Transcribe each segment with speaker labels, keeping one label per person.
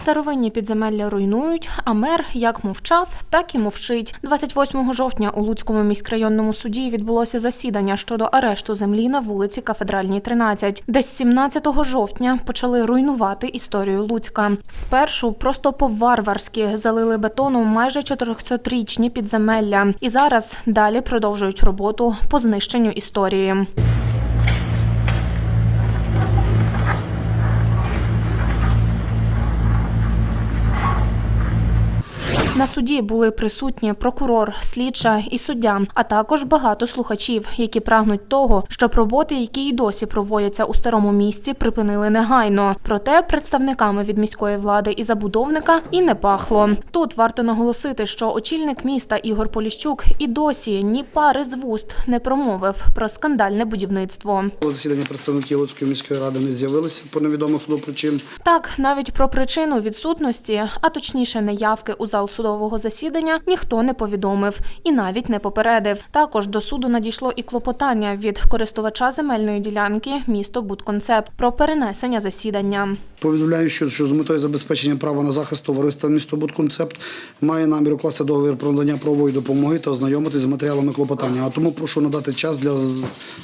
Speaker 1: Старовинні підземелля руйнують, а мер як мовчав, так і мовчить. 28 жовтня у Луцькому міськрайонному суді відбулося засідання щодо арешту землі на вулиці Кафедральній, 13, де з 17 жовтня почали руйнувати історію Луцька. Спершу просто по-варварськи залили бетоном майже 400-річні підземелля, і зараз далі продовжують роботу по знищенню історії. На суді були присутні прокурор, слідча і суддя, а також багато слухачів, які прагнуть того, щоб роботи, які й досі проводяться у старому місті, припинили негайно. Проте представниками від міської влади і забудовника і не пахло. Тут варто наголосити, що очільник міста Ігор Поліщук і досі ні пари з вуст не промовив про скандальне будівництво.
Speaker 2: Засідання представників Луцької міської ради не з'явилися по невідомих суду причин.
Speaker 1: Так, навіть про причину відсутності, а точніше неявки у зал судового засідання, ніхто не повідомив і навіть не попередив. Також до суду надійшло і клопотання від користувача земельної ділянки місто Будконцепт про перенесення засідання.
Speaker 2: Повідомляю, що, що з метою забезпечення права на захист товариства місто Будконцепт має намір укласти договір про надання правової допомоги та ознайомитись з матеріалами клопотання. А тому прошу надати час для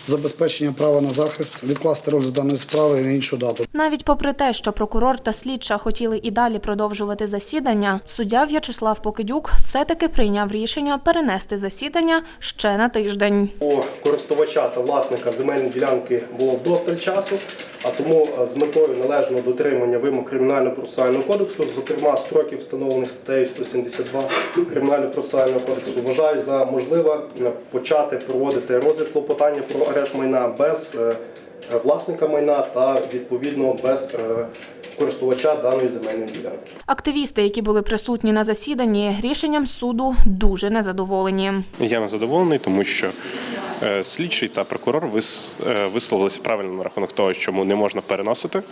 Speaker 2: забезпечення права на захист, відкласти розгляд даної справи на іншу дату.
Speaker 1: Навіть попри те, що прокурор та слідча хотіли і далі продовжувати засідання, суддя В'ячеслав Покидюк все-таки прийняв рішення перенести засідання ще на тиждень.
Speaker 3: У користувача та власника земельної ділянки було вдосталь часу, а тому е, з метою належного дотримання вимог кримінально-процесуального кодексу, зокрема строків, встановлених статтею 172 кримінально-процесуального кодексу, вважаю за можливе е, почати проводити розгляд клопотання про арешт майна без е, власника майна та відповідно без користувача даної земельної ділянки.
Speaker 1: Активісти, які були присутні на засіданні, рішенням суду дуже незадоволені.
Speaker 4: Я не задоволений, тому що слідчий та прокурор е, висловилися правильно на рахунок того, чому не можна переносити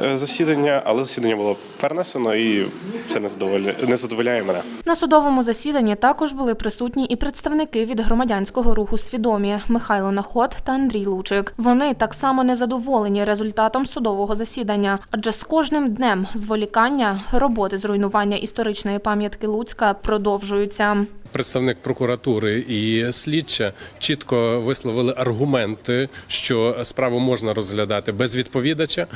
Speaker 4: е, засідання, але засідання було перенесено і це не задоволяє, не задоволяє мене.
Speaker 1: На судовому засіданні також були присутні і представники від громадянського руху свідомі Михайло Наход та Андрій Лучик. Вони так само незадоволені результатом судового засідання, адже з кожним днем зволікання роботи з руйнування історичної пам'ятки Луцька продовжуються.
Speaker 5: Представник прокуратури і слідча чітко висловили аргументи, що справу можна розглядати без відповідача,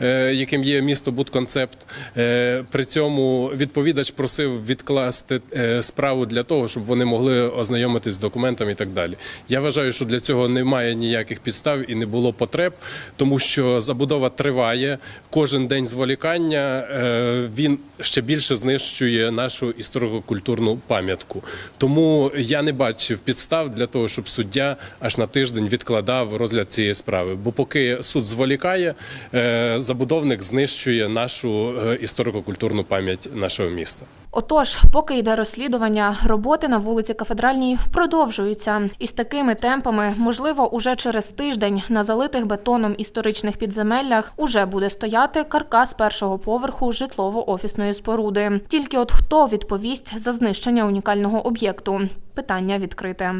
Speaker 5: е, яким є місто Будконцепт. Е, При цьому відповідач просив відкласти е, справу для того, щоб вони могли ознайомитись з документами і так далі. Я вважаю, що для цього немає ніяких підстав і не було потреб, тому що забудова триває. Кожен день зволікання він ще більше знищує нашу історико-культурну пам'ятку. Тому я не бачив підстав для того, щоб суддя аж на тиждень відкладав розгляд цієї справи. Бо поки суд зволікає, е, забудовник знищує нашу е, історико-культурну пам'ять нашого міста.
Speaker 1: Отож, поки йде розслідування, роботи на вулиці Кафедральній продовжуються. І з такими темпами, можливо, уже через тиждень на залитих бетоном історичних підземеллях уже буде стояти каркас першого поверху житлово-офісної споруди. Тільки от хто відповість за знищення унікального об'єкту? Питання відкрите.